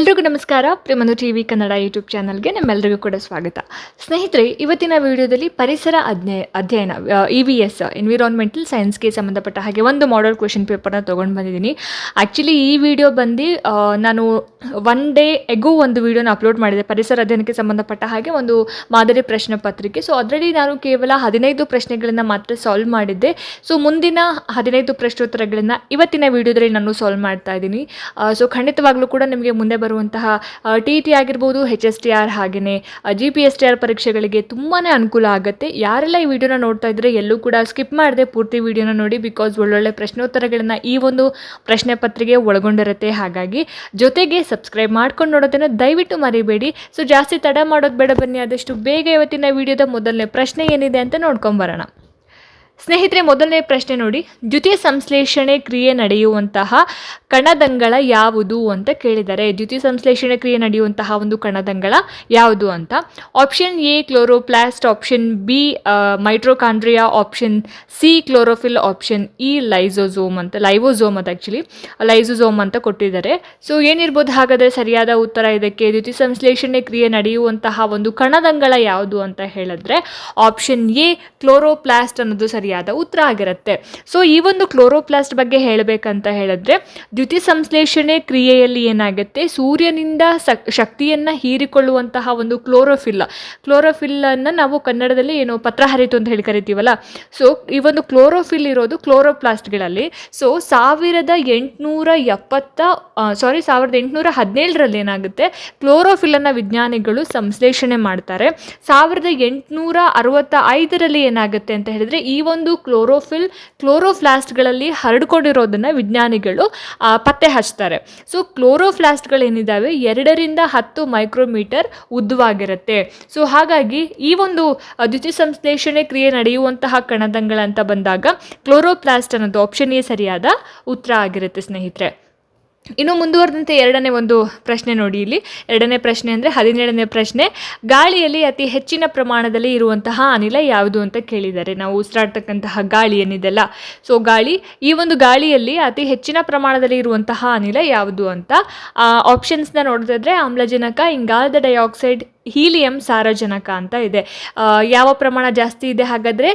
ಎಲ್ರಿಗೂ ನಮಸ್ಕಾರ. ಪ್ರೇಮನು ಟಿ ವಿ ಕನ್ನಡ ಯೂಟ್ಯೂಬ್ ಚಾನಲ್ಗೆ ನಮ್ಮೆಲ್ಲರಿಗೂ ಕೂಡ ಸ್ವಾಗತ. ಸ್ನೇಹಿತರೆ, ಇವತ್ತಿನ ವಿಡಿಯೋದಲ್ಲಿ ಪರಿಸರ ಅಧ್ಯಯ, ಅಧ್ಯಯನ ಇ ವಿ ಎಸ್ ಎನ್ವಿರಾನ್ಮೆಂಟಲ್ ಸೈನ್ಸ್ಗೆ ಸಂಬಂಧಪಟ್ಟ ಹಾಗೆ ಒಂದು ಮಾಡಲ್ ಕ್ವೆಶನ್ ಪೇಪರ್ನ ತೊಗೊಂಡು ಬಂದಿದ್ದೀನಿ. ಆ್ಯಕ್ಚುಲಿ ಈ ವಿಡಿಯೋ ಬಂದು ನಾನು ಒನ್ ಡೇ ಎಗೂ ಒಂದು ವಿಡಿಯೋನ ಅಪ್ಲೋಡ್ ಮಾಡಿದೆ, ಪರಿಸರ ಅಧ್ಯಯನಕ್ಕೆ ಸಂಬಂಧಪಟ್ಟ ಹಾಗೆ ಒಂದು ಮಾದರಿ ಪ್ರಶ್ನೆ ಪತ್ರಿಕೆ. ಸೊ ಅದರಲ್ಲಿ ನಾನು ಕೇವಲ ಹದಿನೈದು ಪ್ರಶ್ನೆಗಳನ್ನು ಮಾತ್ರ ಸಾಲ್ವ್ ಮಾಡಿದ್ದೆ. ಸೊ ಮುಂದಿನ ಹದಿನೈದು ಪ್ರಶ್ನೋತ್ತರಗಳನ್ನು ಇವತ್ತಿನ ವಿಡಿಯೋದಲ್ಲಿ ನಾನು ಸಾಲ್ವ್ ಮಾಡ್ತಾ ಇದ್ದೀನಿ. ಸೊ ಖಂಡಿತವಾಗ್ಲೂ ಕೂಡ ನಿಮಗೆ ಮುಂದೆ ಬರುವಂತಹ ಟಿ ಟಿ ಆಗಿರ್ಬೋದು ಹೆಚ್ ಎಸ್ ಟಿ ಆರ್ ಹಾಗೆಯೇ G P S T R ಪರೀಕ್ಷೆಗಳಿಗೆ ತುಂಬಾ ಅನುಕೂಲ ಆಗುತ್ತೆ. ಯಾರೆಲ್ಲ ಈ ವಿಡಿಯೋನ ನೋಡ್ತಾ ಇದ್ರೆ ಎಲ್ಲೂ ಕೂಡ ಸ್ಕಿಪ್ ಮಾಡದೆ ಪೂರ್ತಿ ವಿಡಿಯೋನ ನೋಡಿ ಬಿಕಾಸ್ ಒಳ್ಳೊಳ್ಳೆ ಪ್ರಶ್ನೋತ್ತರಗಳನ್ನ ಈ ಒಂದು ಪ್ರಶ್ನೆ ಪತ್ರಿಕೆ ಒಳಗೊಂಡಿರುತ್ತೆ. ಹಾಗಾಗಿ ಜೊತೆಗೆ ಸಬ್ಸ್ಕ್ರೈಬ್ ಮಾಡ್ಕೊಂಡು ನೋಡೋದನ್ನ ದಯವಿಟ್ಟು ಮರಿಬೇಡಿ. ಸೊ ಜಾಸ್ತಿ ತಡ ಮಾಡೋದು ಬೇಡ ಬನ್ನಿ, ಆದಷ್ಟು ಬೇಗ ಇವತ್ತಿನ ವಿಡಿಯೋದ ಮೊದಲನೇ ಪ್ರಶ್ನೆ ಏನಿದೆ ಅಂತ ನೋಡ್ಕೊಂಬರೋಣ ಸ್ನೇಹಿತರೆ, ಮೊದಲನೇ ಪ್ರಶ್ನೆ ನೋಡಿ. ದ್ಯುತಿ ಸಂಶ್ಲೇಷಣೆ ಕ್ರಿಯೆ ನಡೆಯುವಂತಹ ಕಣದಂಗಳ ಯಾವುದು ಅಂತ ಕೇಳಿದ್ದಾರೆ ದ್ಯುತಿ ಸಂಶ್ಲೇಷಣೆ ಕ್ರಿಯೆ ನಡೆಯುವಂತಹ ಒಂದು ಕಣದಂಗಳ ಯಾವುದು ಅಂತ? Option A chloroplast option B mitochondria option C chlorophyll option E lysosome ಅಂತ ಲೈವೋಝೋಮ್ ಅಂತ ಆ್ಯಕ್ಚುಲಿ ಲೈಸೋಝೋಮ್ ಅಂತ ಕೊಟ್ಟಿದ್ದಾರೆ. ಸೊ ಏನಿರ್ಬೋದು? ಹಾಗಾದರೆ ಸರಿಯಾದ ಉತ್ತರ ಇದಕ್ಕೆ ದ್ಯುತಿ ಸಂಶ್ಲೇಷಣೆ ಕ್ರಿಯೆ ನಡೆಯುವಂತಹ ಒಂದು ಕಣದಂಗಳ ಯಾವುದು ಅಂತ ಹೇಳಿದ್ರೆ ಆಪ್ಷನ್ ಎ ಕ್ಲೋರೋಪ್ಲಾಸ್ಟ್ ಅನ್ನೋದು ಸರಿಯಾದ ಉತ್ತರ ಆಗಿರುತ್ತೆ. ಸೊ ಈ ಒಂದು ಕ್ಲೋರೋಪ್ಲಾಸ್ಟ್ ಬಗ್ಗೆ ಹೇಳಬೇಕಂತ ಹೇಳಿದ್ರೆ, ದ್ಯುತಿ ಸಂಶ್ಲೇಷಣೆ ಕ್ರಿಯೆಯಲ್ಲಿ ಏನಾಗುತ್ತೆ? ಸೂರ್ಯನಿಂದ ಶಕ್ತಿಯನ್ನ ಹೀರಿಕೊಳ್ಳುವಂತಹ ಒಂದು ಕ್ಲೋರೋಫಿಲ್ ಕ್ಲೋರೋಫಿಲ್ಲನ್ನು ನಾವು ಕನ್ನಡದಲ್ಲಿ ಏನು ಪತ್ರ ಹರಿತು ಅಂತ ಹೇಳಿ ಕರಿತೀವಲ್ಲ? ಸೊ ಈ ಒಂದು ಕ್ಲೋರೋಫಿಲ್ ಇರೋದು ಕ್ಲೋರೋಪ್ಲಾಸ್ಟ್ಗಳಲ್ಲಿ ಸೊ ಸಾವಿರದ ಎಂಟುನೂರ ಎಪ್ಪತ್ತ ಸಾರಿ ಸಾವಿರದ ಎಂಟುನೂರ ಹದಿನೇಳರಲ್ಲಿ ಏನಾಗುತ್ತೆ? ಕ್ಲೋರೋಫಿಲ್ಲನ್ನು ವಿಜ್ಞಾನಿಗಳು ಸಂಶ್ಲೇಷಣೆ ಮಾಡ್ತಾರೆ. ಸಾವಿರದ ಎಂಟುನೂರ ಅರವತ್ತ ಐದರಲ್ಲಿ ಏನಾಗುತ್ತೆ ಅಂತ ಹೇಳಿದ್ರೆ, ಈ ಒಂದು ಕ್ಲೋರೋಫಿಲ್, ಕ್ಲೋರೋಫ್ಲಾಸ್ಟ್ಗಳಲ್ಲಿ ಹರಡ್ಕೊಂಡಿರೋದನ್ನು ವಿಜ್ಞಾನಿಗಳು ಪತ್ತೆ ಹಚ್ತಾರೆ. ಸೊ ಕ್ಲೋರೋಫ್ಲಾಸ್ಟ್ಗಳೇನಿದ್ದಾವೆ ಎರಡರಿಂದ ಹತ್ತು ಮೈಕ್ರೋಮೀಟರ್ ಉದ್ದವಾಗಿರುತ್ತೆ. ಸೊ, ಹಾಗಾಗಿ ಈ ಒಂದು ದ್ಯುತಿ ಸಂಶ್ಲೇಷಣೆ ಕ್ರಿಯೆ ನಡೆಯುವಂತಹ ಕಣದಂಗಳಂತ ಬಂದಾಗ, ಕ್ಲೋರೋಪ್ಲಾಸ್ಟ್ ಅನ್ನೋದು ಆಪ್ಷನ್ ಸರಿಯಾದ ಉತ್ತರ ಆಗಿರುತ್ತೆ ಸ್ನೇಹಿತರೆ. ಇನ್ನು ಮುಂದುವರೆದಂತೆ ಎರಡನೇ ಒಂದು ಪ್ರಶ್ನೆ ನೋಡಿ ಇಲ್ಲಿ. ಎರಡನೇ ಪ್ರಶ್ನೆ ಅಂದರೆ ಹದಿನೇಳನೇ ಪ್ರಶ್ನೆ. ಗಾಳಿಯಲ್ಲಿ ಅತಿ ಹೆಚ್ಚಿನ ಪ್ರಮಾಣದಲ್ಲಿ ಇರುವಂತಹ ಅನಿಲ ಯಾವುದು ಅಂತ ಕೇಳಿದ್ದಾರೆ. ನಾವು ಉಸಿರಾಡ್ತಕ್ಕಂತಹ ಗಾಳಿ ಏನಿದೆಲ್ಲ? ಸೊ ಗಾಳಿ, ಈ ಒಂದು ಗಾಳಿಯಲ್ಲಿ ಅತಿ ಹೆಚ್ಚಿನ ಪ್ರಮಾಣದಲ್ಲಿ ಇರುವಂತಹ ಅನಿಲ ಯಾವುದು ಅಂತ? ಆಪ್ಷನ್ಸ್ನ ನೋಡಿದ್ರೆ ಆಮ್ಲಜನಕ, ಇಂಗಾಲದ ಡೈಆಕ್ಸೈಡ್ ಹೀಲಿಯಂ ಸಾರಜನಕ ಅಂತ ಇದೆ. ಯಾವ ಪ್ರಮಾಣ ಜಾಸ್ತಿ ಇದೆ ಹಾಗಾದರೆ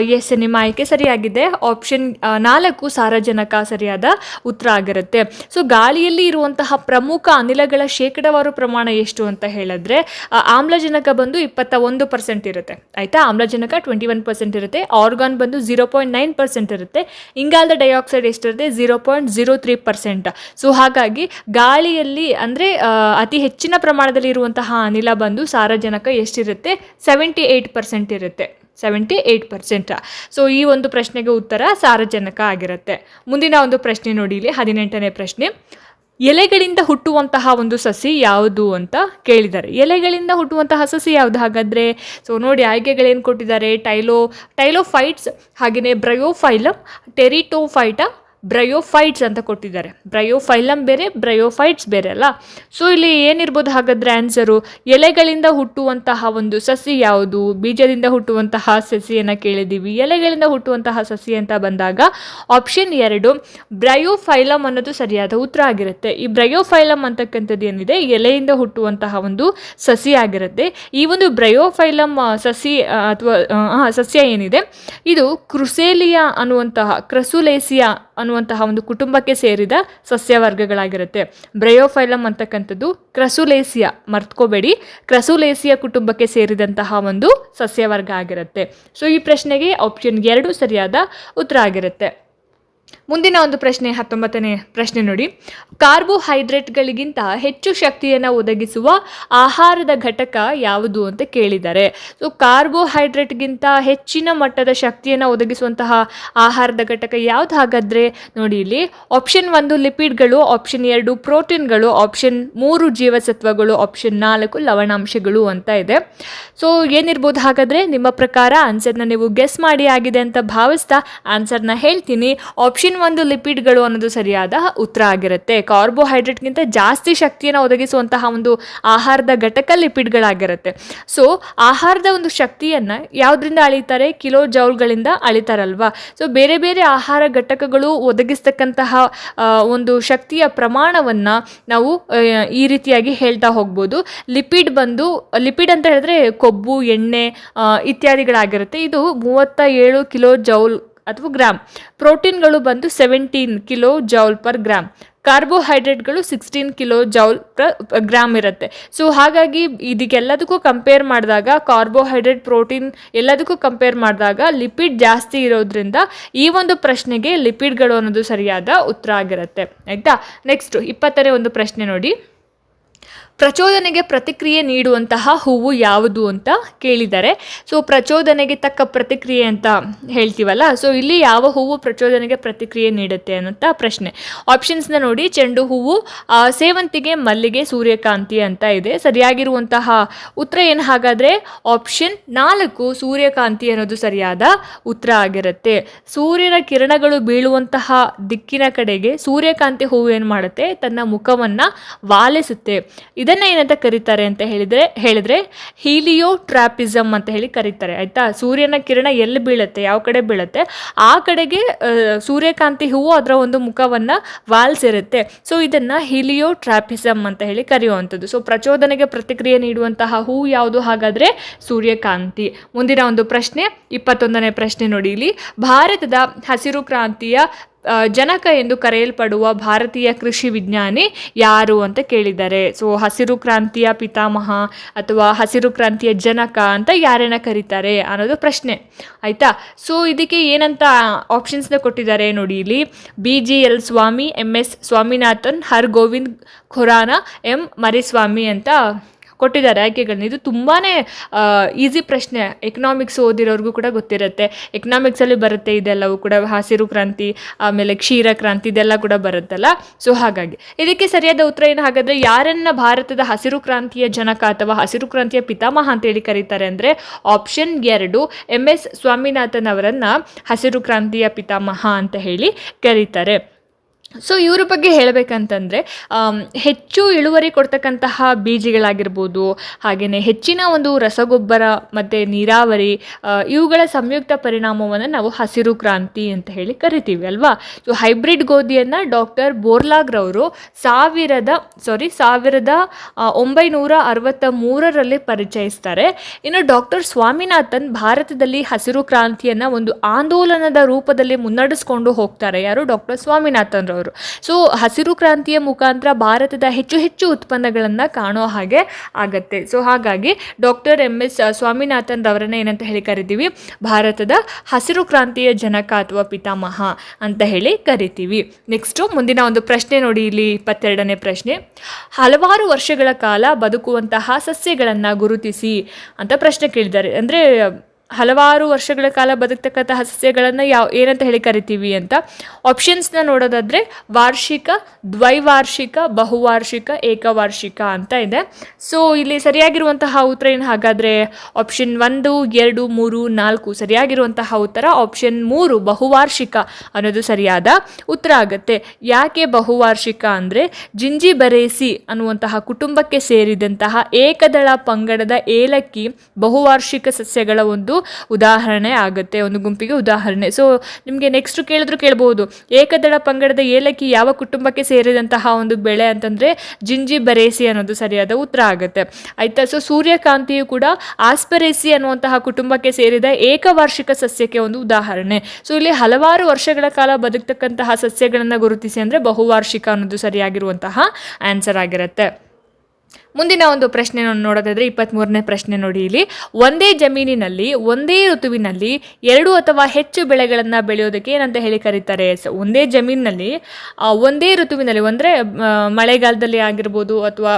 ಎಸ್, ನಿಮ್ಮ ಆಯ್ಕೆ ಸರಿಯಾಗಿದೆ. ಆಪ್ಷನ್ ನಾಲ್ಕು ಸಾರಜನಕ ಸರಿಯಾದ ಉತ್ತರ ಆಗಿರುತ್ತೆ. ಸೊ, ಗಾಳಿಯಲ್ಲಿ ಇರುವಂತಹ ಪ್ರಮುಖ ಅನಿಲಗಳ ಶೇಕಡವಾರು ಪ್ರಮಾಣ ಎಷ್ಟು ಅಂತ ಹೇಳಿದ್ರೆ ಆಮ್ಲಜನಕ ಬಂದು ಇಪ್ಪತ್ತ ಒಂದು ಪರ್ಸೆಂಟ್ ಇರುತ್ತೆ. ಆಯಿತಾ? ಆಮ್ಲಜನಕ ಟ್ವೆಂಟಿ ಒನ್ ಪರ್ಸೆಂಟ್ ಇರುತ್ತೆ. ಆರ್ಗಾನ್ ಬಂದು ಝೀರೋ ಪಾಯಿಂಟ್ ನೈನ್ ಪರ್ಸೆಂಟ್ ಇರುತ್ತೆ. ಇಂಗಾಲದ ಡೈಆಕ್ಸೈಡ್ ಎಷ್ಟಿರುತ್ತೆ? Zero point zero three percent. So, ಹಾಗಾಗಿ ಗಾಳಿಯಲ್ಲಿ ಅಂದರೆ ಅತಿ ಹೆಚ್ಚಿನ ಪ್ರಮಾಣದಲ್ಲಿ ಇರುವಂತಹ ಅನಿಲ ಬಂದು ಸಾರಜನಕ ಎಷ್ಟಿರುತ್ತೆ? ಸೆವೆಂಟಿ ಏಯ್ಟ್ ಪರ್ಸೆಂಟ್ ಇರುತ್ತೆ. ಸೆವೆಂಟಿ ಏಯ್ಟ್ ಪರ್ಸೆಂಟ್ ಸೊ ಈ ಒಂದು ಪ್ರಶ್ನೆಗೆ ಉತ್ತರ ಸಾರಜನಕ ಆಗಿರುತ್ತೆ. ಮುಂದಿನ ಒಂದು ಪ್ರಶ್ನೆ ನೋಡಿ ಇಲ್ಲಿ, ಹದಿನೆಂಟನೇ ಪ್ರಶ್ನೆ. ಎಲೆಗಳಿಂದ ಹುಟ್ಟುವಂತಹ ಒಂದು ಸಸಿ ಯಾವುದು ಅಂತ ಕೇಳಿದ್ದಾರೆ ಎಲೆಗಳಿಂದ ಹುಟ್ಟುವಂತಹ ಸಸಿ ಯಾವುದು ಹಾಗಾದರೆ? ಸೊ ನೋಡಿ ಆಯ್ಕೆಗಳೇನು ಕೊಟ್ಟಿದ್ದಾರೆ? ಟೈಲೋ, ಟೈಲೋಫೈಟ್ಸ್, ಹಾಗೆಯೇ ಬ್ರಯೋಫೈಲಮ್, ಟೆರಿಟೋಫೈಟ ಬ್ರಯೋಫೈಟ್ಸ್ ಅಂತ ಕೊಟ್ಟಿದ್ದಾರೆ. ಬ್ರಯೋಫೈಲಮ್ ಬೇರೆ, ಬ್ರಯೋಫೈಟ್ಸ್ ಬೇರೆ ಅಲ್ಲ? ಸೊ ಇಲ್ಲಿ ಏನಿರ್ಬೋದು ಹಾಗಾದರೆ ಆನ್ಸರು ಎಲೆಗಳಿಂದ ಹುಟ್ಟುವಂತಹ ಒಂದು ಸಸಿ ಯಾವುದು? ಬೀಜದಿಂದ ಹುಟ್ಟುವಂತಹ ಸಸಿಯನ್ನು ಕೇಳಿದ್ದೀವಿ. ಎಲೆಗಳಿಂದ ಹುಟ್ಟುವಂತಹ ಸಸಿ ಅಂತ ಬಂದಾಗ ಆಪ್ಷನ್ ಎರಡು ಬ್ರಯೋಫೈಲಮ್ ಅನ್ನೋದು ಸರಿಯಾದ ಉತ್ತರ ಆಗಿರುತ್ತೆ. ಈ ಬ್ರಯೋಫೈಲಮ್ ಅಂತಕ್ಕಂಥದ್ದು ಏನಿದೆ? ಎಲೆಯಿಂದ ಹುಟ್ಟುವಂತಹ ಒಂದು ಸಸಿ ಆಗಿರುತ್ತೆ. ಈ ಒಂದು ಬ್ರಯೋಫೈಲಮ್ ಸಸಿ ಅಥವಾ ಸಸ್ಯ ಏನಿದೆ? ಇದು ಕ್ರುಸೇಲಿಯಾ ಅನ್ನುವಂತಹ, ಕ್ರಸುಲೇಸಿಯಾ ಅನ್ನುವಂತಹ ಒಂದು ಕುಟುಂಬಕ್ಕೆ ಸೇರಿದ ಸಸ್ಯವರ್ಗಗಳಾಗಿರುತ್ತೆ. ಬ್ರಯೋಫೈಲಮ್ ಅಂತಕ್ಕಂಥದ್ದು ಕ್ರಸುಲೇಸಿಯ ಮರ್ತ್ಕೋಬೇಡಿ ಕ್ರಸುಲೇಸಿಯ ಕುಟುಂಬಕ್ಕೆ ಸೇರಿದಂತಹ ಒಂದು ಸಸ್ಯವರ್ಗ ಆಗಿರುತ್ತೆ. ಸೊ ಈ ಪ್ರಶ್ನೆಗೆ ಆಪ್ಷನ್ ಎರಡು ಸರಿಯಾದ ಉತ್ತರ ಆಗಿರುತ್ತೆ. ಮುಂದಿನ ಒಂದು ಪ್ರಶ್ನೆ, ಹತ್ತೊಂಬತ್ತನೇ ಪ್ರಶ್ನೆ ನೋಡಿ. ಕಾರ್ಬೋಹೈಡ್ರೇಟ್ಗಳಿಗಿಂತ ಹೆಚ್ಚು ಶಕ್ತಿಯನ್ನು ಒದಗಿಸುವ ಆಹಾರದ ಘಟಕ ಯಾವುದು ಅಂತ ಕೇಳಿದ್ದಾರೆ. ಸೊ ಕಾರ್ಬೋಹೈಡ್ರೇಟ್ಗಿಂತ ಹೆಚ್ಚಿನ ಮಟ್ಟದ ಶಕ್ತಿಯನ್ನು ಒದಗಿಸುವಂತಹ ಆಹಾರದ ಘಟಕ ಯಾವ್ದು ಹಾಗಾದರೆ? ನೋಡಿ, ಇಲ್ಲಿ ಆಪ್ಷನ್ ಒಂದು ಲಿಪಿಡ್ಗಳು ಆಪ್ಷನ್ ಎರಡು ಪ್ರೋಟೀನ್ಗಳು ಆಪ್ಷನ್ ಮೂರು ಜೀವಸತ್ವಗಳು ಆಪ್ಷನ್ ನಾಲ್ಕು ಲವಣಾಂಶಗಳು ಅಂತ ಇದೆ. ಸೊ ಏನಿರ್ಬೋದು ಹಾಗಾದರೆ? ನಿಮ್ಮ ಪ್ರಕಾರ ಆನ್ಸರ್ನ ನೀವು ಗೆಸ್ ಮಾಡಿ ಆಗಿದೆ ಅಂತ ಭಾವಿಸ್ತಾ ಆನ್ಸರ್ನ ಹೇಳ್ತೀನಿ. ಆಪ್ಷನ್ ಒಂದು ಲಿಪಿಡ್ಗಳು ಅನ್ನೋದು ಸರಿಯಾದ ಉತ್ತರ ಆಗಿರುತ್ತೆ. ಕಾರ್ಬೋಹೈಡ್ರೇಟ್ಗಿಂತ ಜಾಸ್ತಿ ಶಕ್ತಿಯನ್ನು ಒದಗಿಸುವಂತಹ ಒಂದು ಆಹಾರದ ಘಟಕ ಲಿಪಿಡ್ಗಳಾಗಿರುತ್ತೆ. ಸೊ ಆಹಾರದ ಒಂದು ಶಕ್ತಿಯನ್ನು ಯಾವುದರಿಂದ ಅಳಿತಾರೆ? ಕಿಲೋ ಜೌಲ್ಗಳಿಂದ ಅಳಿತಾರಲ್ವಾ? ಸೊ ಬೇರೆ ಬೇರೆ ಆಹಾರ ಘಟಕಗಳು ಒದಗಿಸ್ತಕ್ಕಂತಹ ಒಂದು ಶಕ್ತಿಯ ಪ್ರಮಾಣವನ್ನು ನಾವು ಈ ರೀತಿಯಾಗಿ ಹೇಳ್ತಾ ಹೋಗ್ಬೋದು. ಲಿಪಿಡ್ ಬಂದು, ಲಿಪಿಡ್ ಅಂತ ಹೇಳಿದ್ರೆ ಕೊಬ್ಬು, ಎಣ್ಣೆ ಇತ್ಯಾದಿಗಳಾಗಿರುತ್ತೆ. ಇದು ಮೂವತ್ತ ಏಳು ಕಿಲೋ ಜೌಲ್ ಅಥವಾ ಗ್ರಾಮ್ ಪ್ರೋಟೀನ್ಗಳು ಬಂದು seventeen kilo joule per gram ಕಾರ್ಬೋಹೈಡ್ರೇಟ್ಗಳು sixteen kilo joule per gram ಇರುತ್ತೆ. ಸೊ, ಹಾಗಾಗಿ ಇದಕ್ಕೆಲ್ಲದಕ್ಕೂ ಕಂಪೇರ್ ಮಾಡಿದಾಗ ಕಾರ್ಬೋಹೈಡ್ರೇಟ್ ಪ್ರೋಟೀನ್ ಎಲ್ಲದಕ್ಕೂ ಕಂಪೇರ್ ಮಾಡಿದಾಗ ಲಿಪಿಡ್ ಜಾಸ್ತಿ ಇರೋದ್ರಿಂದ ಈ ಒಂದು ಪ್ರಶ್ನೆಗೆ ಲಿಪಿಡ್ಗಳು ಅನ್ನೋದು ಸರಿಯಾದ ಉತ್ತರ ಆಗಿರುತ್ತೆ. ಆಯಿತಾ? ನೆಕ್ಸ್ಟು, ಇಪ್ಪತ್ತನೇ ಒಂದು ಪ್ರಶ್ನೆ ನೋಡಿ. ಪ್ರಚೋದನೆಗೆ ಪ್ರತಿಕ್ರಿಯೆ ನೀಡುವಂತಹ ಹೂವು ಯಾವುದು ಅಂತ ಕೇಳಿದ್ದಾರೆ ಸೊ ಪ್ರಚೋದನೆಗೆ ತಕ್ಕ ಪ್ರತಿಕ್ರಿಯೆ ಅಂತ ಹೇಳ್ತೀವಲ್ಲ, ಸೊ ಇಲ್ಲಿ ಯಾವ ಹೂವು ಪ್ರಚೋದನೆಗೆ ಪ್ರತಿಕ್ರಿಯೆ ನೀಡುತ್ತೆ ಅನ್ನೋಂಥ ಪ್ರಶ್ನೆ. ಆಪ್ಷನ್ಸ್ನ ನೋಡಿ, ಚೆಂಡು ಹೂವು ಸೇವಂತಿಗೆ, ಮಲ್ಲಿಗೆ, ಸೂರ್ಯಕಾಂತಿ ಅಂತ ಇದೆ. ಸರಿಯಾಗಿರುವಂತಹ ಉತ್ತರ ಏನು ಹಾಗಾದರೆ ಆಪ್ಷನ್ ನಾಲ್ಕು, ಸೂರ್ಯಕಾಂತಿ ಅನ್ನೋದು ಸರಿಯಾದ ಉತ್ತರ ಆಗಿರುತ್ತೆ. ಸೂರ್ಯನ ಕಿರಣಗಳು ಬೀಳುವಂತಹ ದಿಕ್ಕಿನ ಕಡೆಗೆ ಸೂರ್ಯಕಾಂತಿ ಹೂವು ಏನು ಮಾಡುತ್ತೆ, ತನ್ನ ಮುಖವನ್ನು ವಾಲಿಸುತ್ತೆ. ಇದನ್ನ ಏನಂತ ಕರೀತಾರೆ ಅಂತ ಹೇಳಿದ್ರೆ ಹೇಳಿದ್ರೆ ಹೀಲಿಯೋ ಟ್ರಾಪಿಸಮ್ ಅಂತ ಹೇಳಿ ಕರೀತಾರೆ, ಆಯ್ತಾ? ಸೂರ್ಯನ ಕಿರಣ ಎಲ್ಲಿ ಬೀಳುತ್ತೆ, ಯಾವ ಕಡೆ ಬೀಳುತ್ತೆ? ಆ ಕಡೆಗೆ ಸೂರ್ಯಕಾಂತಿ ಹೂವು ಅದರ ಒಂದು ಮುಖವನ್ನು ವಾಲ್ಸಿರುತ್ತೆ. ಸೊ ಇದನ್ನ ಹೀಲಿಯೋ ಟ್ರಾಪಿಸಮ್ ಅಂತ ಹೇಳಿ ಕರೆಯುವಂಥದ್ದು. ಸೊ ಪ್ರಚೋದನೆಗೆ ಪ್ರತಿಕ್ರಿಯೆ ನೀಡುವಂತಹ ಹೂವು ಯಾವುದು? ಹಾಗಾದ್ರೆ ಸೂರ್ಯಕಾಂತಿ. ಮುಂದಿನ ಒಂದು ಪ್ರಶ್ನೆ, ಇಪ್ಪತ್ತೊಂದನೇ ಪ್ರಶ್ನೆ ನೋಡಿ ಇಲ್ಲಿ. ಭಾರತದ ಹಸಿರು ಕ್ರಾಂತಿಯ ಜನಕ ಎಂದು ಕರೆಯಲ್ಪಡುವ ಭಾರತೀಯ ಕೃಷಿ ವಿಜ್ಞಾನಿ ಯಾರು ಅಂತ ಕೇಳಿದ್ದಾರೆ. ಸೊ ಹಸಿರು ಕ್ರಾಂತಿಯ ಪಿತಾಮಹ ಅಥವಾ ಹಸಿರು ಕ್ರಾಂತಿಯ ಜನಕ ಅಂತ ಯಾರನ್ನ ಕರೀತಾರೆ ಅನ್ನೋದು ಪ್ರಶ್ನೆ. ಆಯಿತಾ? ಸೊ ಇದಕ್ಕೆ ಏನಂತ ಆಪ್ಷನ್ಸ್ನ ಕೊಟ್ಟಿದ್ದಾರೆ ನೋಡಿ ಇಲ್ಲಿ. B G L Swamy M S Swaminathan Har Gobind Khurana M Mariswamy ಅಂತ ಕೊಟ್ಟಿದ್ದಾರೆ ಆಯ್ಕೆಗಳನ್ನ. ಇದು ತುಂಬಾ ಈಸಿ ಪ್ರಶ್ನೆ. ಎಕನಾಮಿಕ್ಸ್ ಓದಿರೋರ್ಗೂ ಕೂಡ ಗೊತ್ತಿರುತ್ತೆ. ಎಕನಾಮಿಕ್ಸಲ್ಲಿ ಬರುತ್ತೆ ಇದೆಲ್ಲವೂ ಕೂಡ. ಹಸಿರು ಕ್ರಾಂತಿ, ಆಮೇಲೆ ಕ್ಷೀರ ಕ್ರಾಂತಿ ಇದೆಲ್ಲ ಕೂಡ ಬರುತ್ತಲ್ಲ. ಸೊ ಹಾಗಾಗಿ. ಇದಕ್ಕೆ ಸರಿಯಾದ ಉತ್ತರ ಏನು ಹಾಗಾದರೆ, ಯಾರನ್ನ ಭಾರತದ ಹಸಿರು ಕ್ರಾಂತಿಯ ಜನಕ ಅಥವಾ ಹಸಿರು ಕ್ರಾಂತಿಯ ಪಿತಾಮಹ ಅಂತೇಳಿ ಕರೀತಾರೆ ಅಂದರೆ ಆಪ್ಷನ್ ಎರಡು ಎಂ ಎಸ್ ಸ್ವಾಮಿನಾಥನ್ ಅವರನ್ನು ಹಸಿರು ಕ್ರಾಂತಿಯ ಪಿತಾಮಹ ಅಂತ ಹೇಳಿ ಕರೀತಾರೆ. ಸೊ ಇವರ ಬಗ್ಗೆ ಹೇಳಬೇಕಂತಂದರೆ ಹೆಚ್ಚು ಇಳುವರಿ ಕೊಡ್ತಕ್ಕಂತಹ ಬೀಜಗಳಾಗಿರ್ಬೋದು ಹಾಗೆಯೇ ಹೆಚ್ಚಿನ ಒಂದು ರಸಗೊಬ್ಬರ ಮತ್ತು ನೀರಾವರಿ ಇವುಗಳ ಸಂಯುಕ್ತ ಪರಿಣಾಮವನ್ನು ನಾವು ಹಸಿರು ಕ್ರಾಂತಿ ಅಂತ ಹೇಳಿ ಕರಿತೀವಿ, ಅಲ್ವಾ? ಸೊ ಹೈಬ್ರಿಡ್ ಗೋಧಿಯನ್ನು ಡಾಕ್ಟರ್ ಬೋರ್ಲಾಗ್ರವರು ಸಾವಿರದ ಸಾರಿ ಸಾವಿರದ ಒಂಬೈನೂರ ಅರವತ್ತ ಮೂರರಲ್ಲಿ ಪರಿಚಯಿಸ್ತಾರೆ. ಇನ್ನು ಡಾಕ್ಟರ್ ಸ್ವಾಮಿನಾಥನ್ ಭಾರತದಲ್ಲಿ ಹಸಿರು ಕ್ರಾಂತಿಯನ್ನು ಒಂದು ಆಂದೋಲನದ ರೂಪದಲ್ಲಿ ಮುನ್ನಡೆಸ್ಕೊಂಡು ಹೋಗ್ತಾರೆ. ಯಾರು? ಡಾಕ್ಟರ್ ಸ್ವಾಮಿನಾಥನ್ ರವರು ಸೊ ಹಸಿರು ಕ್ರಾಂತಿಯ ಮುಖಾಂತರ ಭಾರತದ ಹೆಚ್ಚು ಹೆಚ್ಚು ಉತ್ಪನ್ನಗಳನ್ನು ಕಾಣೋ ಹಾಗೆ ಆಗತ್ತೆ. ಸೊ ಹಾಗಾಗಿ ಡಾಕ್ಟರ್ ಎಂ ಎಸ್ ಸ್ವಾಮಿನಾಥನ್ ರವರನ್ನ ಏನಂತ ಹೇಳಿ ಕರಿತೀವಿ? ಭಾರತದ ಹಸಿರು ಕ್ರಾಂತಿಯ ಜನಕ ಅಥವಾ ಪಿತಾಮಹ ಅಂತ ಹೇಳಿ ಕರಿತೀವಿ. ನೆಕ್ಸ್ಟು ಮುಂದಿನ ಒಂದು ಪ್ರಶ್ನೆ ನೋಡಿ, ಇಲ್ಲಿ ಇಪ್ಪತ್ತೆರಡನೇ ಪ್ರಶ್ನೆ. ಹಲವಾರು ವರ್ಷಗಳ ಕಾಲ ಬದುಕುವಂತಹ ಸಸ್ಯಗಳನ್ನು ಗುರುತಿಸಿ ಅಂತ ಪ್ರಶ್ನೆ ಕೇಳಿದ್ದಾರೆ. ಅಂದರೆ ಹಲವಾರು ವರ್ಷಗಳ ಕಾಲ ಬದುಕ್ತಕ್ಕಂತಹ ಸಸ್ಯಗಳನ್ನು ಯಾವ, ಏನಂತ ಹೇಳಿ ಕರಿತೀವಿ ಅಂತ. ಆಪ್ಷನ್ಸ್ನ ನೋಡೋದಾದರೆ ವಾರ್ಷಿಕ, ದ್ವೈವಾರ್ಷಿಕ, ಬಹುವಾರ್ಷಿಕ, ಏಕವಾರ್ಷಿಕ ಅಂತ ಇದೆ. ಸೊ ಇಲ್ಲಿ ಸರಿಯಾಗಿರುವಂತಹ ಉತ್ತರ ಏನು? ಹಾಗಾದರೆ ಆಪ್ಷನ್ ಒಂದು, ಎರಡು, ಮೂರು, ನಾಲ್ಕು ಸರಿಯಾಗಿರುವಂತಹ ಉತ್ತರ. ಆಪ್ಷನ್ ಮೂರು, ಬಹುವಾರ್ಷಿಕ ಅನ್ನೋದು ಸರಿಯಾದ ಉತ್ತರ ಆಗುತ್ತೆ. ಯಾಕೆ ಬಹುವಾರ್ಷಿಕ ಅಂದರೆ ಜಿಂಜಿ ಬರೇಸಿ ಅನ್ನುವಂತಹ ಕುಟುಂಬಕ್ಕೆ ಸೇರಿದಂತಹ ಏಕದಳ ಪಂಗಡದ ಏಲಕ್ಕಿ ಬಹುವಾರ್ಷಿಕ ಸಸ್ಯಗಳ ಒಂದು ಉದಾಹರಣೆ ಆಗುತ್ತೆ, ಒಂದು ಗುಂಪಿಗೆ ಉದಾಹರಣೆ. ಸೊ ನಿಮಗೆ ನೆಕ್ಸ್ಟ್ ಕೇಳಿದ್ರು ಕೇಳ್ಬೋದು. ಏಕದಳ ಪಂಗಡದ ಏಲಕ್ಕಿ ಯಾವ ಕುಟುಂಬಕ್ಕೆ ಸೇರಿದಂತಹ ಒಂದು ಬೆಳೆ ಅಂತಂದರೆ ಜಿಂಜಿ ಬರೇಸಿ ಅನ್ನೋದು ಸರಿಯಾದ ಉತ್ತರ ಆಗುತ್ತೆ. ಆಯ್ತಾ? ಸೊ ಸೂರ್ಯಕಾಂತಿಯು ಕೂಡ ಆಸ್ಪರೇಸಿ ಅನ್ನುವಂತಹ ಕುಟುಂಬಕ್ಕೆ ಸೇರಿದ ಏಕವಾರ್ಷಿಕ ಸಸ್ಯಕ್ಕೆ ಒಂದು ಉದಾಹರಣೆ. ಸೊ ಇಲ್ಲಿ ಹಲವಾರು ವರ್ಷಗಳ ಕಾಲ ಬದುಕ್ತಕ್ಕಂತಹ ಸಸ್ಯಗಳನ್ನು ಗುರುತಿಸಿ ಅಂದರೆ ಬಹುವಾರ್ಷಿಕ ಅನ್ನೋದು ಸರಿಯಾಗಿರುವಂತಹ ಆನ್ಸರ್ ಆಗಿರುತ್ತೆ. ಮುಂದಿನ ಒಂದು ಪ್ರಶ್ನೆ ನೋಡೋದಾದ್ರೆ ಇಪ್ಪತ್ತ್ ಮೂರನೇ ಪ್ರಶ್ನೆ ನೋಡಿ ಇಲ್ಲಿ. ಒಂದೇ ಜಮೀನಿನಲ್ಲಿ, ಒಂದೇ ಋತುವಿನಲ್ಲಿ ಎರಡು ಅಥವಾ ಹೆಚ್ಚು ಬೆಳೆಗಳನ್ನು ಬೆಳೆಯೋದಕ್ಕೆ ಏನಂತ ಹೇಳಿ ಕರೀತಾರೆ. ಒಂದೇ ಜಮೀನಿನಲ್ಲಿ ಒಂದೇ ಋತುವಿನಲ್ಲಿ ಅಂದರೆ ಮಳೆಗಾಲದಲ್ಲಿ ಆಗಿರ್ಬೋದು ಅಥವಾ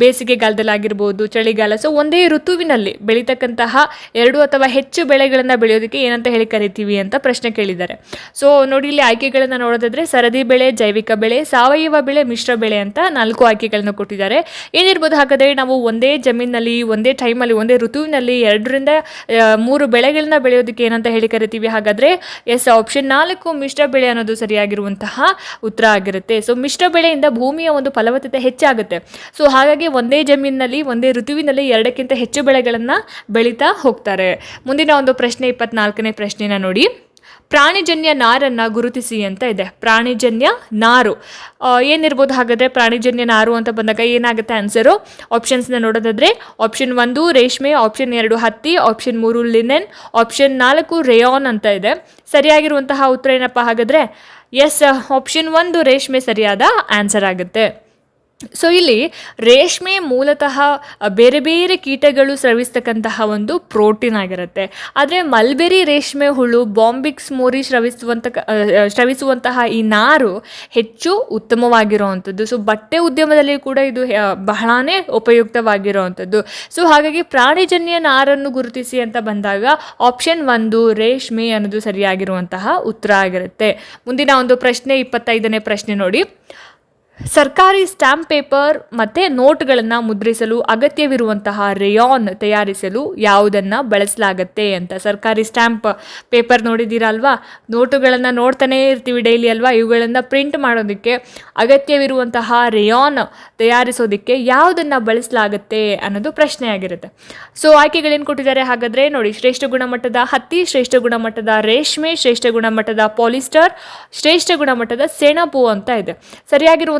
ಬೇಸಿಗೆಗಾಲದಲ್ಲಿ ಆಗಿರ್ಬೋದು, ಚಳಿಗಾಲ ಸೊ ಒಂದೇ ಋತುವಿನಲ್ಲಿ ಬೆಳೀತಕ್ಕಂತಹ ಎರಡು ಅಥವಾ ಹೆಚ್ಚು ಬೆಳೆಗಳನ್ನು ಬೆಳೆಯೋದಕ್ಕೆ ಏನಂತ ಹೇಳಿ ಕರಿತೀವಿ ಅಂತ ಪ್ರಶ್ನೆ ಕೇಳಿದ್ದಾರೆ. ಸೊ ನೋಡಿ ಇಲ್ಲಿ ಆಯ್ಕೆಗಳನ್ನು ನೋಡೋದಾದ್ರೆ ಸರದಿ ಬೆಳೆ, ಜೈವಿಕ ಬೆಳೆ, ಸಾವಯವ ಬೆಳೆ, ಮಿಶ್ರ ಬೆಳೆ ಅಂತ ನಾಲ್ಕು ಆಯ್ಕೆಗಳನ್ನು ಕೊಟ್ಟಿದ್ದಾರೆ. ಏನಿರ್ಬೋದು ಹಾಗಾದರೆ ನಾವು ಒಂದೇ ಜಮೀನಲ್ಲಿ, ಒಂದೇ ಟೈಮಲ್ಲಿ ಒಂದೇ ಋತುವಿನಲ್ಲಿ ಎರಡರಿಂದ ಮೂರು ಬೆಳೆಗಳನ್ನ ಬೆಳೆಯೋದಕ್ಕೆ ಏನಂತ ಹೇಳಿ ಕರಿತೀವಿ? ಹಾಗಾದರೆ, ಎಸ್ ಆಪ್ಷನ್ ನಾಲ್ಕು ಮಿಶ್ರ ಬೆಳೆ ಅನ್ನೋದು ಸರಿಯಾಗಿರುವಂತಹ ಉತ್ತರ ಆಗಿರುತ್ತೆ. ಸೊ ಮಿಶ್ರ ಬೆಳೆಯಿಂದ ಭೂಮಿಯ ಒಂದು ಫಲವತ್ತತೆ ಹೆಚ್ಚಾಗುತ್ತೆ. ಸೊ ಹಾಗಾಗಿ ಒಂದೇ ಜಮೀನಿನಲ್ಲಿ ಒಂದೇ ಋತುವಿನಲ್ಲಿ ಎರಡಕ್ಕಿಂತ ಹೆಚ್ಚು ಬೆಳೆಗಳನ್ನು ಬೆಳೀತಾ ಹೋಗ್ತಾರೆ. ಮುಂದಿನ ಒಂದು ಪ್ರಶ್ನೆ, ಇಪ್ಪತ್ನಾಲ್ಕನೇ ಪ್ರಶ್ನೆನ ನೋಡಿ. ಪ್ರಾಣಿಜನ್ಯ ನಾರನ್ನು ಗುರುತಿಸಿ ಅಂತ ಇದೆ. ಪ್ರಾಣಿಜನ್ಯ ನಾರು. ಏನಿರ್ಬೋದು ಹಾಗಾದರೆ ಪ್ರಾಣಿಜನ್ಯ ನಾರು ಅಂತ ಬಂದಾಗ ಏನಾಗುತ್ತೆ ಆನ್ಸರು ಆಪ್ಷನ್ಸ್ನ ನೋಡೋದಾದರೆ ಆಪ್ಷನ್ ಒಂದು ರೇಷ್ಮೆ ಆಪ್ಷನ್ ಎರಡು ಹತ್ತಿ ಆಪ್ಷನ್ ಮೂರು ಲಿನೆನ್ ಆಪ್ಷನ್ ನಾಲ್ಕು ರೇಯಾನ್ ಅಂತ ಇದೆ. ಸರಿಯಾಗಿರುವಂತಹ ಉತ್ತರ ಏನಪ್ಪ ಹಾಗಾದರೆ? ಎಸ್ ಆಪ್ಷನ್ ಒಂದು ರೇಷ್ಮೆ ಸರಿಯಾದ ಆನ್ಸರ್ ಆಗುತ್ತೆ. ಸೊ ಇಲ್ಲಿ ರೇಷ್ಮೆ ಮೂಲತಃ ಬೇರೆ ಬೇರೆ ಕೀಟಗಳು ಸ್ರವಿಸ್ತಕ್ಕಂತಹ ಒಂದು ಪ್ರೋಟೀನ್ ಆಗಿರುತ್ತೆ. ಆದರೆ ಮಲ್ಬೆರಿ ರೇಷ್ಮೆ ಹುಳು, ಬಾಂಬಿಕ್ಸ್ ಮೋರಿ ಸ್ರವಿಸುವಂತ ಸ್ರವಿಸುವಂತಹ ಈ ನಾರು ಹೆಚ್ಚು ಉತ್ತಮವಾಗಿರುವಂಥದ್ದು. ಸೊ ಬಟ್ಟೆ ಉದ್ಯಮದಲ್ಲಿ ಕೂಡ ಇದು ಬಹಳನೇ ಉಪಯುಕ್ತವಾಗಿರುವಂಥದ್ದು. ಸೊ ಹಾಗಾಗಿ ಪ್ರಾಣಿಜನ್ಯ ನಾರನ್ನು ಗುರುತಿಸಿ ಅಂತ ಬಂದಾಗ ಆಪ್ಷನ್ ಒಂದು ರೇಷ್ಮೆ ಅನ್ನೋದು ಸರಿಯಾಗಿರುವಂತಹ ಉತ್ತರ ಆಗಿರುತ್ತೆ. ಮುಂದಿನ ಒಂದು ಪ್ರಶ್ನೆ, ಇಪ್ಪತ್ತೈದನೇ ಪ್ರಶ್ನೆ ನೋಡಿ. ಸರ್ಕಾರಿ ಸ್ಟ್ಯಾಂಪ್ ಪೇಪರ್ ಮತ್ತು ನೋಟ್ಗಳನ್ನು ಮುದ್ರಿಸಲು ಅಗತ್ಯವಿರುವಂತಹ ರೇಯಾನ್ ತಯಾರಿಸಲು ಯಾವುದನ್ನು ಬಳಸಲಾಗತ್ತೆ ಅಂತ. ಸರ್ಕಾರಿ ಸ್ಟ್ಯಾಂಪ್ ಪೇಪರ್ ನೋಡಿದ್ದೀರಾ ಅಲ್ವಾ ನೋಟುಗಳನ್ನು ನೋಡ್ತಾನೇ ಇರ್ತೀವಿ ಡೈಲಿ ಅಲ್ವಾ? ಇವುಗಳನ್ನು ಪ್ರಿಂಟ್ ಮಾಡೋದಕ್ಕೆ ಅಗತ್ಯವಿರುವಂತಹ ರೇಯಾನ್ ತಯಾರಿಸೋದಕ್ಕೆ ಯಾವುದನ್ನು ಬಳಸಲಾಗತ್ತೆ ಅನ್ನೋದು ಪ್ರಶ್ನೆಯಾಗಿರುತ್ತೆ. ಸೊ ಆಯ್ಕೆಗಳೇನು ಕೊಟ್ಟಿದ್ದಾರೆ ಹಾಗಾದರೆ ನೋಡಿ, ಶ್ರೇಷ್ಠ ಗುಣಮಟ್ಟದ ಹತ್ತಿ, ಶ್ರೇಷ್ಠ ಗುಣಮಟ್ಟದ ರೇಷ್ಮೆ, ಶ್ರೇಷ್ಠ ಗುಣಮಟ್ಟದ ಪಾಲಿಸ್ಟರ್, ಶ್ರೇಷ್ಠ ಗುಣಮಟ್ಟದ ಸೆಣಬು ಅಂತ ಇದೆ.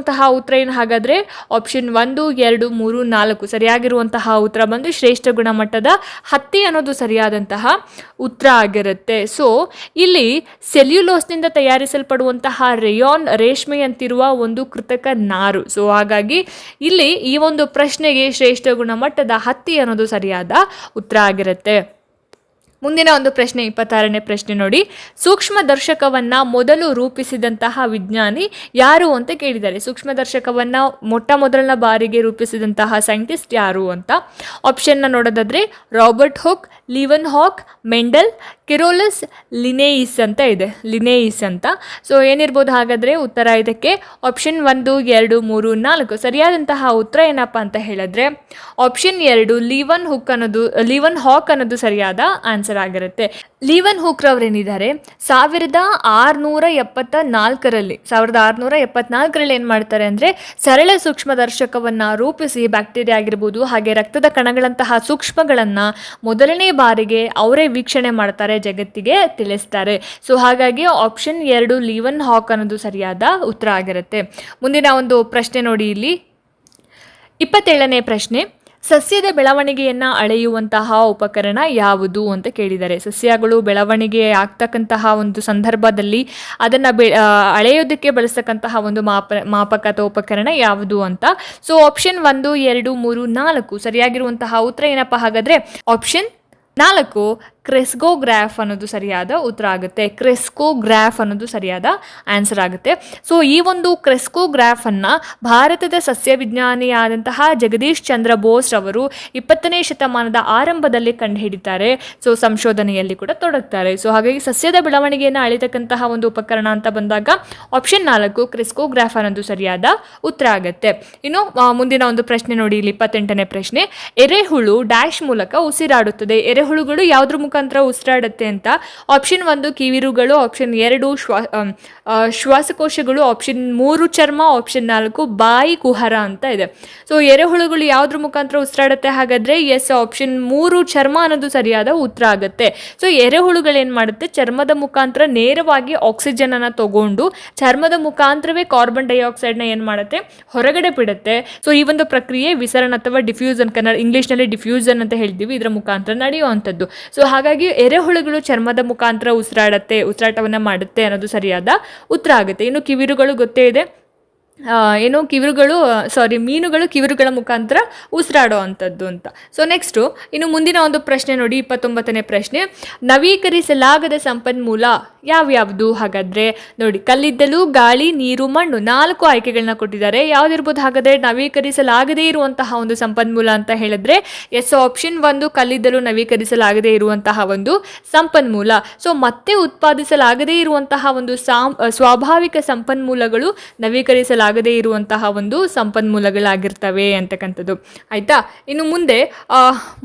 ಸರಿಯಾಗಿರುವಂತಹ ಉತ್ತರ ಏನು? ಹಾಗಾದರೆ ಆಪ್ಷನ್ ಒಂದು, ಎರಡು, ಮೂರು, ನಾಲ್ಕು ಸರಿಯಾಗಿರುವಂತಹ ಉತ್ತರ ಬಂದು ಶ್ರೇಷ್ಠ ಗುಣಮಟ್ಟದ ಹತ್ತಿ ಅನ್ನೋದು ಸರಿಯಾದಂತಹ ಉತ್ತರ ಆಗಿರುತ್ತೆ. ಸೊ ಇಲ್ಲಿ ಸೆಲ್ಯುಲೋಸ್ನಿಂದ ತಯಾರಿಸಲ್ಪಡುವಂತಹ ರೇಯಾನ್ ರೇಷ್ಮೆಯಂತಿರುವ ಒಂದು ಕೃತಕ ನಾರು. ಸೊ ಹಾಗಾಗಿ ಇಲ್ಲಿ ಈ ಒಂದು ಪ್ರಶ್ನೆಗೆ ಶ್ರೇಷ್ಠ ಗುಣಮಟ್ಟದ ಹತ್ತಿ ಅನ್ನೋದು ಸರಿಯಾದ ಉತ್ತರ ಆಗಿರುತ್ತೆ. ಮುಂದಿನ ಒಂದು ಪ್ರಶ್ನೆ, ಇಪ್ಪತ್ತಾರನೇ ಪ್ರಶ್ನೆ ನೋಡಿ. ಸೂಕ್ಷ್ಮ ದರ್ಶಕವನ್ನು ಮೊದಲು ರೂಪಿಸಿದಂತಹ ವಿಜ್ಞಾನಿ ಯಾರು ಅಂತ ಕೇಳಿದ್ದಾರೆ ಸೂಕ್ಷ್ಮ ದರ್ಶಕವನ್ನು ಮೊಟ್ಟ ಮೊದಲನ ಬಾರಿಗೆ ರೂಪಿಸಿದಂತಹ ಸೈಂಟಿಸ್ಟ್ ಯಾರು ಅಂತ? ಆಪ್ಷನ್ನ ನೋಡೋದಾದ್ರೆ, ರಾಬರ್ಟ್ ಹುಕ್, ಲಿವನ್ ಹಾಕ್, ಮೆಂಡಲ್ ಕೆರೋಲಸ್ ಲಿನೇಯಿಸ್ ಅಂತ ಇದೆ. ಲಿನೇಯಿಸ್ ಅಂತ. ಸೊ ಏನಿರ್ಬೋದು ಹಾಗಾದರೆ ಉತ್ತರ ಇದಕ್ಕೆ ಆಪ್ಷನ್ ಒಂದು, ಎರಡು, ಮೂರು, ನಾಲ್ಕು. ಸರಿಯಾದಂತಹ ಉತ್ತರ ಏನಪ್ಪ ಅಂತ ಹೇಳಿದ್ರೆ ಆಪ್ಷನ್ ಎರಡು ಲೀವನ್ ಹುಕ್ ಅನ್ನೋದು ಲೀವನ್ ಹಾಕ್ ಅನ್ನೋದು ಸರಿಯಾದ ಆನ್ಸರ್ ಆಗಿರುತ್ತೆ. ಲೀವನ್ ಹುಕ್ರವ್ರೇನಿದ್ದಾರೆ ಸಾವಿರದ ಆರುನೂರ ಎಪ್ಪತ್ತ ನಾಲ್ಕರಲ್ಲಿ ಸಾವಿರದ ಆರುನೂರ ಎಪ್ಪತ್ನಾಲ್ಕರಲ್ಲಿ ಏನು ಮಾಡ್ತಾರೆ ಅಂದರೆ, ಸರಳ ಸೂಕ್ಷ್ಮದರ್ಶಕವನ್ನು ರೂಪಿಸಿ ಬ್ಯಾಕ್ಟೀರಿಯಾ ಆಗಿರ್ಬೋದು, ಹಾಗೆ ರಕ್ತದ ಕಣಗಳಂತಹ ಸೂಕ್ಷ್ಮಗಳನ್ನು ಮೊದಲನೇ ಬಾರಿಗೆ ಅವರೇ ವೀಕ್ಷಣೆ ಮಾಡ್ತಾರೆ. ಜಗತ್ತಿಗೆ ತಿಳಿಸ್ತಾರೆ. ಸೊ ಹಾಗಾಗಿ ಆಪ್ಷನ್ ಎರಡು ಲೀವನ್ ಹಾಕ್ ಅನ್ನೋದು ಸರಿಯಾದ ಉತ್ತರ ಆಗಿರುತ್ತೆ. ಮುಂದಿನ ಒಂದು ಪ್ರಶ್ನೆ ನೋಡಿ ಇಲ್ಲಿ. ಇಪ್ಪತ್ತೇಳನೇ ಪ್ರಶ್ನೆ, ಸಸ್ಯದ ಬೆಳವಣಿಗೆಯನ್ನು ಅಳೆಯುವಂತಹ ಉಪಕರಣ ಯಾವುದು ಅಂತ ಕೇಳಿದ್ದಾರೆ. ಸಸ್ಯಗಳು ಬೆಳವಣಿಗೆ ಆಗ್ತಕ್ಕಂತಹ ಒಂದು ಸಂದರ್ಭದಲ್ಲಿ ಅದನ್ನು ಬೆ ಅಳೆಯೋದಕ್ಕೆ ಬಳಸ್ತಕ್ಕಂತಹ ಒಂದು ಮಾಪ ಮಾಪಕ ಅಥವಾ ಉಪಕರಣ ಯಾವುದು ಅಂತ. ಸೊ ಆಪ್ಷನ್ ಒಂದು, ಎರಡು, ಮೂರು, ನಾಲ್ಕು ಸರಿಯಾಗಿರುವಂತಹ ಉತ್ತರ ಏನಪ್ಪ ಹಾಗಾದರೆ ಆಪ್ಷನ್ ನಾಲ್ಕು ಕ್ರೆಸ್ಕೋಗ್ರಾಫ್ ಅನ್ನೋದು ಸರಿಯಾದ ಉತ್ತರ ಆಗುತ್ತೆ. ಕ್ರೆಸ್ಕೋಗ್ರಾಫ್ ಅನ್ನೋದು ಸರಿಯಾದ ಆನ್ಸರ್ ಆಗುತ್ತೆ. ಸೊ ಈ ಒಂದು ಕ್ರೆಸ್ಕೋಗ್ರಾಫನ್ನು ಭಾರತದ ಸಸ್ಯ ವಿಜ್ಞಾನಿಯಾದಂತಹ ಜಗದೀಶ್ ಚಂದ್ರ ಬೋಸ್ ಅವರು ಇಪ್ಪತ್ತನೇ ಶತಮಾನದ ಆರಂಭದಲ್ಲಿ ಕಂಡುಹಿಡಿತಾರೆ. ಸೊ ಸಂಶೋಧನೆಯಲ್ಲಿ ಕೂಡ ತೊಡಗ್ತಾರೆ. ಸೊ ಹಾಗಾಗಿ ಸಸ್ಯದ ಬೆಳವಣಿಗೆಯನ್ನು ಅಳಿತಕ್ಕಂತಹ ಒಂದು ಉಪಕರಣ ಅಂತ ಬಂದಾಗ ಆಪ್ಷನ್ ನಾಲ್ಕು ಕ್ರಿಸ್ಕೋಗ್ರಾಫ್ ಅನ್ನೋದು ಸರಿಯಾದ ಉತ್ತರ ಆಗುತ್ತೆ. ಇನ್ನು ಮುಂದಿನ ಒಂದು ಪ್ರಶ್ನೆ ನೋಡಿ. ಇಲ್ಲಿ ಇಪ್ಪತ್ತೆಂಟನೇ ಪ್ರಶ್ನೆ. ಎರೆಹುಳು ಡ್ಯಾಶ್ ಮೂಲಕ ಉಸಿರಾಡುತ್ತದೆ. ಎರೆಹುಳುಗಳು ಯಾವುದ್ರ ಮುಖಾಂತರ ಉಸಿರಾಡುತ್ತೆ ಅಂತ. ಆಪ್ಷನ್ ಒಂದು ಕಿವಿರುಗಳು ಆಪ್ಷನ್ ಎರಡು ಶ್ವಾ ಶ್ವಾಸಕೋಶಗಳು ಆಪ್ಷನ್ ಮೂರು ಚರ್ಮ ಆಪ್ಷನ್ ನಾಲ್ಕು ಬಾಯಿ ಕುಹರ ಅಂತ ಇದೆ. ಸೊ ಎರೆಹುಳುಗಳು ಯಾವುದ್ರ ಮುಖಾಂತರ ಉಸಿರಾಡುತ್ತೆ? ಹಾಗಾದ್ರೆ ಎಸ್ ಆಪ್ಷನ್ ಮೂರು ಚರ್ಮ ಅನ್ನೋದು ಸರಿಯಾದ ಉತ್ತರ ಆಗುತ್ತೆ. ಸೊ ಎರೆಹುಳುಗಳು ಏನು ಮಾಡುತ್ತೆ? ಚರ್ಮದ ಮುಖಾಂತರ ನೇರವಾಗಿ ಆಕ್ಸಿಜನ್ ಅನ್ನ ತಗೊಂಡು ಚರ್ಮದ ಮುಖಾಂತರವೇ ಕಾರ್ಬನ್ ಡೈಆಕ್ಸೈಡ್ನ ಏನು ಮಾಡುತ್ತೆ? ಹೊರಗಡೆ ಬಿಡುತ್ತೆ. ಸೊ ಈ ಒಂದು ಪ್ರಕ್ರಿಯೆ ವಿಸರಣ ಅಥವಾ ಡಿಫ್ಯೂಸನ್ ಕನ್ನಡ ಇಂಗ್ಲೀಷ್ನಲ್ಲಿ ಡಿಫ್ಯೂಸನ್ ಅಂತ ಹೇಳ್ತೀವಿ. ಇದರ ಮುಖಾಂತರ ನಡೆಯುವಂಥದ್ದು. ಸೊ ಹಾಗಾಗಿ ಎರೆಹುಳುಗಳು ಚರ್ಮದ ಮುಖಾಂತರ ಉಸಿರಾಡತ್ತೆ, ಉಸಿರಾಟವನ್ನು ಮಾಡುತ್ತೆ ಅನ್ನೋದು ಸರಿಯಾದ ಉತ್ತರ ಆಗುತ್ತೆ. ಇನ್ನು ಕಿವಿರುಗಳು ಗೊತ್ತೇ ಇದೆ. ಏನು ಕಿವಿರುಗಳು ಸಾರಿ ಮೀನುಗಳು ಕಿವಿರುಗಳ ಮುಖಾಂತರ ಉಸಿರಾಡೋ ಅಂಥದ್ದು ಅಂತ. ಸೊ ನೆಕ್ಸ್ಟು ಇನ್ನು ಮುಂದಿನ ಒಂದು ಪ್ರಶ್ನೆ ನೋಡಿ, ಇಪ್ಪತ್ತೊಂಬತ್ತನೇ ಪ್ರಶ್ನೆ. ನವೀಕರಿಸಲಾಗದ ಸಂಪನ್ಮೂಲ ಯಾವ್ಯಾವುದು? ಹಾಗಾದರೆ ನೋಡಿ, ಕಲ್ಲಿದ್ದಲು, ಗಾಳಿ, ನೀರು, ಮಣ್ಣು ನಾಲ್ಕು ಆಯ್ಕೆಗಳನ್ನ ಕೊಟ್ಟಿದ್ದಾರೆ. ಯಾವುದಿರ್ಬೋದು ಹಾಗಾದರೆ ನವೀಕರಿಸಲಾಗದೇ ಇರುವಂತಹ ಒಂದು ಸಂಪನ್ಮೂಲ ಅಂತ ಹೇಳಿದ್ರೆ ಎಸ್ ಆಪ್ಷನ್ ಒಂದು ಕಲ್ಲಿದ್ದಲು ನವೀಕರಿಸಲಾಗದೇ ಇರುವಂತಹ ಒಂದು ಸಂಪನ್ಮೂಲ. ಸೊ ಮತ್ತೆ ಉತ್ಪಾದಿಸಲಾಗದೇ ಇರುವಂತಹ ಒಂದು ಸಾಂ, ಸ್ವಾಭಾವಿಕ ಸಂಪನ್ಮೂಲಗಳು ನವೀಕರಿಸಲಾಗ ಬಳಸಲಾಗದೇ ಇರುವಂತಹ ಒಂದು ಸಂಪನ್ಮೂಲಗಳಾಗಿರ್ತವೆ ಅಂತಕ್ಕಂಥದ್ದು. ಆಯಿತಾ? ಇನ್ನು ಮುಂದೆ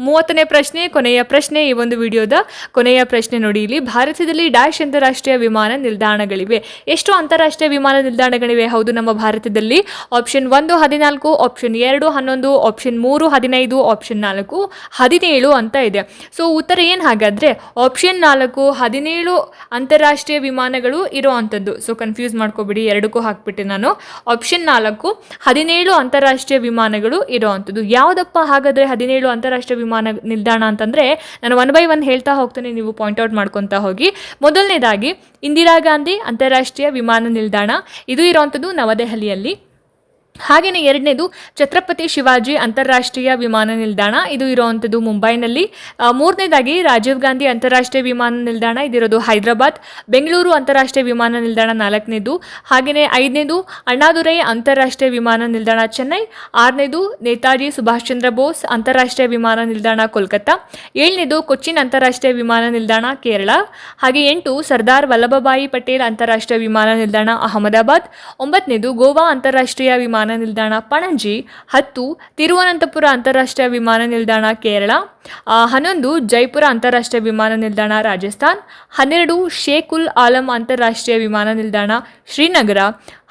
ಮೂವತ್ತನೇ ಪ್ರಶ್ನೆ, ಕೊನೆಯ ಪ್ರಶ್ನೆ ಈ ಒಂದು ವಿಡಿಯೋದ ಕೊನೆಯ ಪ್ರಶ್ನೆ ನೋಡಿ. ಇಲ್ಲಿ ಭಾರತದಲ್ಲಿ ಡ್ಯಾಶ್ ಅಂತಾರಾಷ್ಟ್ರೀಯ ವಿಮಾನ ನಿಲ್ದಾಣಗಳಿವೆ. ಎಷ್ಟು ಅಂತಾರಾಷ್ಟ್ರೀಯ ವಿಮಾನ ನಿಲ್ದಾಣಗಳಿವೆ? ಹೌದು, ನಮ್ಮ ಭಾರತದಲ್ಲಿ ಆಪ್ಷನ್ ಒಂದು ಹದಿನಾಲ್ಕು ಆಪ್ಷನ್ ಎರಡು ಹನ್ನೊಂದು ಆಪ್ಷನ್ ಮೂರು ಹದಿನೈದು ಆಪ್ಷನ್ ನಾಲ್ಕು ಹದಿನೇಳು ಅಂತ ಇದೆ. ಸೊ ಉತ್ತರ ಏನು ಹಾಗಾದರೆ ಆಪ್ಷನ್ ನಾಲ್ಕು ಹದಿನೇಳು ಅಂತಾರಾಷ್ಟ್ರೀಯ ವಿಮಾನಗಳು ಇರೋ ಅಂಥದ್ದು. ಸೊ ಕನ್ಫ್ಯೂಸ್ ಮಾಡ್ಕೋಬಿಡಿ, ಎರಡಕ್ಕೂ ಹಾಕ್ಬಿಟ್ಟೆ ನಾನು. ಆಪ್ಷನ್ ನಾಲ್ಕು, ಹದಿನೇಳು ಅಂತಾರಾಷ್ಟ್ರೀಯ ವಿಮಾನಗಳು ಇರೋವಂಥದ್ದು. ಯಾವುದಪ್ಪ ಹಾಗಾದರೆ ಹದಿನೇಳು ಅಂತಾರಾಷ್ಟ್ರೀಯ ವಿಮಾನ ನಿಲ್ದಾಣ ಅಂತಂದರೆ ನಾನು ಒನ್ ಬೈ ಒನ್ ಹೇಳ್ತಾ ಹೋಗ್ತೇನೆ, ನೀವು ಪಾಯಿಂಟ್ ಔಟ್ ಮಾಡ್ಕೊತಾ ಹೋಗಿ. ಮೊದಲನೇದಾಗಿ, ಇಂದಿರಾ ಗಾಂಧಿ ಅಂತಾರಾಷ್ಟ್ರೀಯ ವಿಮಾನ ನಿಲ್ದಾಣ. ಇದು ಇರೋವಂಥದ್ದು ನವದೆಹಲಿಯಲ್ಲಿ. ಹಾಗೆಯೇ ಎರಡನೇದು ಛತ್ರಪತಿ ಶಿವಾಜಿ ಅಂತಾರಾಷ್ಟ್ರೀಯ ವಿಮಾನ ನಿಲ್ದಾಣ. ಇದು ಇರುವಂಥದ್ದು ಮುಂಬೈನಲ್ಲಿ. ಮೂರನೇದಾಗಿ ರಾಜೀವ್ ಗಾಂಧಿ ಅಂತಾರಾಷ್ಟ್ರೀಯ ವಿಮಾನ ನಿಲ್ದಾಣ. ಇದಿರೋದು ಹೈದರಾಬಾದ್. ಬೆಂಗಳೂರು ಅಂತಾರಾಷ್ಟ್ರೀಯ ವಿಮಾನ ನಿಲ್ದಾಣ ನಾಲ್ಕನೇದು. ಹಾಗೆಯೇ ಐದನೇದು ಅಣ್ಣಾದುರೈ ಅಂತಾರಾಷ್ಟ್ರೀಯ ವಿಮಾನ ನಿಲ್ದಾಣ ಚೆನ್ನೈ. ಆರನೇದು ನೇತಾಜಿ ಸುಭಾಷ್ ಚಂದ್ರ ಬೋಸ್ ಅಂತಾರಾಷ್ಟ್ರೀಯ ವಿಮಾನ ನಿಲ್ದಾಣ ಕೋಲ್ಕತ್ತಾ. ಏಳನೇದು ಕೊಚ್ಚಿನ್ ಅಂತಾರಾಷ್ಟ್ರೀಯ ವಿಮಾನ ನಿಲ್ದಾಣ ಕೇರಳ. ಹಾಗೆ ಎಂಟು ಸರ್ದಾರ್ ವಲ್ಲಭಭಾಯಿ ಪಟೇಲ್ ಅಂತಾರಾಷ್ಟ್ರೀಯ ವಿಮಾನ ನಿಲ್ದಾಣ ಅಹಮದಾಬಾದ್. ಒಂಬತ್ತನೇದು ಗೋವಾ ಅಂತಾರಾಷ್ಟ್ರೀಯ ವಿಮಾನ ನಿಲ್ದಾಣ ಪಣಜಿ, ಹತ್ತು ತಿರುವನಂತಪುರ ಅಂತಾರಾಷ್ಟ್ರೀಯ ವಿಮಾನ ನಿಲ್ದಾಣ ಕೇರಳ ಹನ್ನೊಂದು ಜೈಪುರ ಅಂತಾರಾಷ್ಟ್ರೀಯ ವಿಮಾನ ನಿಲ್ದಾಣ ರಾಜಸ್ಥಾನ್, ಹನ್ನೆರಡು ಶೇಖುಲ್ ಆಲಂ ಅಂತಾರಾಷ್ಟ್ರೀಯ ವಿಮಾನ ನಿಲ್ದಾಣ ಶ್ರೀನಗರ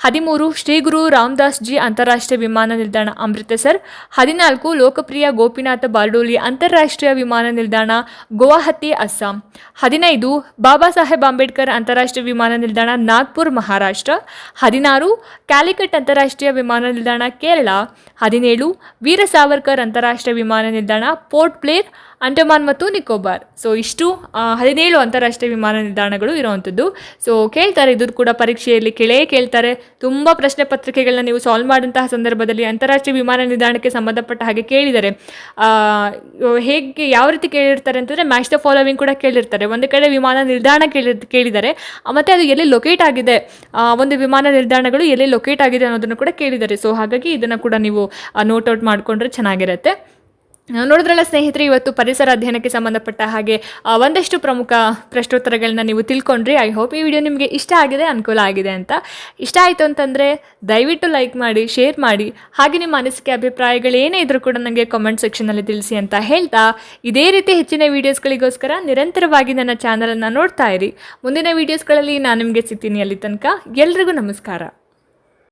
ಹದಿಮೂರು ಶ್ರೀ ಗುರು ರಾಮದಾಸ್ ಜಿ ಅಂತಾರಾಷ್ಟ್ರೀಯ ವಿಮಾನ ನಿಲ್ದಾಣ ಅಮೃತಸರ್ ಹದಿನಾಲ್ಕು ಲೋಕಪ್ರಿಯ ಗೋಪಿನಾಥ ಬಾರ್ಡೋಲಿ ಅಂತಾರಾಷ್ಟ್ರೀಯ ವಿಮಾನ ನಿಲ್ದಾಣ ಗುವಾಹತಿ, ಅಸ್ಸಾಂ, ಹದಿನೈದು ಬಾಬಾ ಸಾಹೇಬ್ ಅಂಬೇಡ್ಕರ್ ಅಂತಾರಾಷ್ಟ್ರೀಯ ವಿಮಾನ ನಿಲ್ದಾಣ ನಾಗ್ಪುರ್, ಮಹಾರಾಷ್ಟ್ರ, ಹದಿನಾರು ಕ್ಯಾಲಿಕಟ್ ಅಂತಾರಾಷ್ಟ್ರೀಯ ವಿಮಾನ ನಿಲ್ದಾಣ ಕೇರಳ, ಹದಿನೇಳು ವೀರ ಸಾವರ್ಕರ್ ಅಂತಾರಾಷ್ಟ್ರೀಯ ವಿಮಾನ ನಿಲ್ದಾಣ ಪೋರ್ಟ್ ಪ್ಲೇರ್ ಅಂಡಮಾನ್ ಮತ್ತು ನಿಕೋಬಾರ್. ಸೊ ಇಷ್ಟು ಹದಿನೇಳು ಅಂತಾರಾಷ್ಟ್ರೀಯ ವಿಮಾನ ನಿಲ್ದಾಣಗಳು ಇರುವಂಥದ್ದು. ಸೊ ಕೇಳ್ತಾರೆ ಇದು ಕೂಡ ಪರೀಕ್ಷೆಯಲ್ಲಿ ಕೇಳೇ ಕೇಳ್ತಾರೆ. ತುಂಬ ಪ್ರಶ್ನೆ ಪತ್ರಿಕೆಗಳನ್ನ ನೀವು ಸಾಲ್ವ್ ಮಾಡಿದಂತಹ ಸಂದರ್ಭದಲ್ಲಿ ಅಂತಾರಾಷ್ಟ್ರೀಯ ವಿಮಾನ ನಿಲ್ದಾಣಕ್ಕೆ ಸಂಬಂಧಪಟ್ಟ ಹಾಗೆ ಕೇಳಿದ್ದಾರೆ ಹೇಗೆ, ಯಾವ ರೀತಿ ಕೇಳಿರ್ತಾರೆ ಅಂತಂದರೆ ಮ್ಯಾಚ್ ದ ಫಾಲೋವಿಂಗ್ ಕೂಡ ಕೇಳಿರ್ತಾರೆ. ಒಂದು ಕಡೆ ವಿಮಾನ ನಿಲ್ದಾಣ ಕೇಳಿ ಕೇಳಿದ್ದಾರೆ ಮತ್ತು ಅದು ಎಲ್ಲಿ ಲೊಕೇಟ್ ಆಗಿದೆ ಒಂದು ವಿಮಾನ ನಿಲ್ದಾಣಗಳು ಎಲ್ಲಿ ಲೊಕೇಟ್ ಆಗಿದೆ ಅನ್ನೋದನ್ನು ಕೂಡ ಕೇಳಿದ್ದಾರೆ ಸೊ ಹಾಗಾಗಿ ಇದನ್ನು ಕೂಡ ನೀವು ನೋಟ್ ಔಟ್ ಮಾಡಿಕೊಂಡ್ರೆ ಚೆನ್ನಾಗಿರುತ್ತೆ. ನೋಡಿದ್ರಲ್ಲ ಸ್ನೇಹಿತರೆ, ಇವತ್ತು ಪರಿಸರ ಅಧ್ಯಯನಕ್ಕೆ ಸಂಬಂಧಪಟ್ಟ ಹಾಗೆ ಒಂದಷ್ಟು ಪ್ರಮುಖ ಪ್ರಶ್ನೋತ್ತರಗಳನ್ನ ನೀವು ತಿಳ್ಕೊಂಡ್ರಿ. ಐ ಹೋಪ್ ಈ ವಿಡಿಯೋ ನಿಮಗೆ ಇಷ್ಟ ಆಗಿದೆ, ಅನುಕೂಲ ಆಗಿದೆ ಅಂತ. ಇಷ್ಟ ಆಯಿತು ಅಂತಂದರೆ, ದಯವಿಟ್ಟು ಲೈಕ್ ಮಾಡಿ ಶೇರ್ ಮಾಡಿ. ಹಾಗೆ ನಿಮ್ಮ ಅನಿಸಿಕೆ, ಅಭಿಪ್ರಾಯಗಳು ಏನೇ ಇದ್ರೂ ಕೂಡ ನನಗೆ ಕಾಮೆಂಟ್ ಸೆಕ್ಷನಲ್ಲಿ ತಿಳಿಸಿ ಅಂತ ಹೇಳ್ತಾ, ಇದೇ ರೀತಿ ಹೆಚ್ಚಿನ ವೀಡಿಯೋಸ್ಗಳಿಗೋಸ್ಕರ ನಿರಂತರವಾಗಿ ನನ್ನ ಚಾನಲನ್ನು ನೋಡ್ತಾ ಇರಿ. ಮುಂದಿನ ವೀಡಿಯೋಸ್ಗಳಲ್ಲಿ ನಾನು ನಿಮಗೆ ಸಿಗ್ತೀನಿ ಅಲ್ಲಿ ತನಕ. ಎಲ್ರಿಗೂ ನಮಸ್ಕಾರ.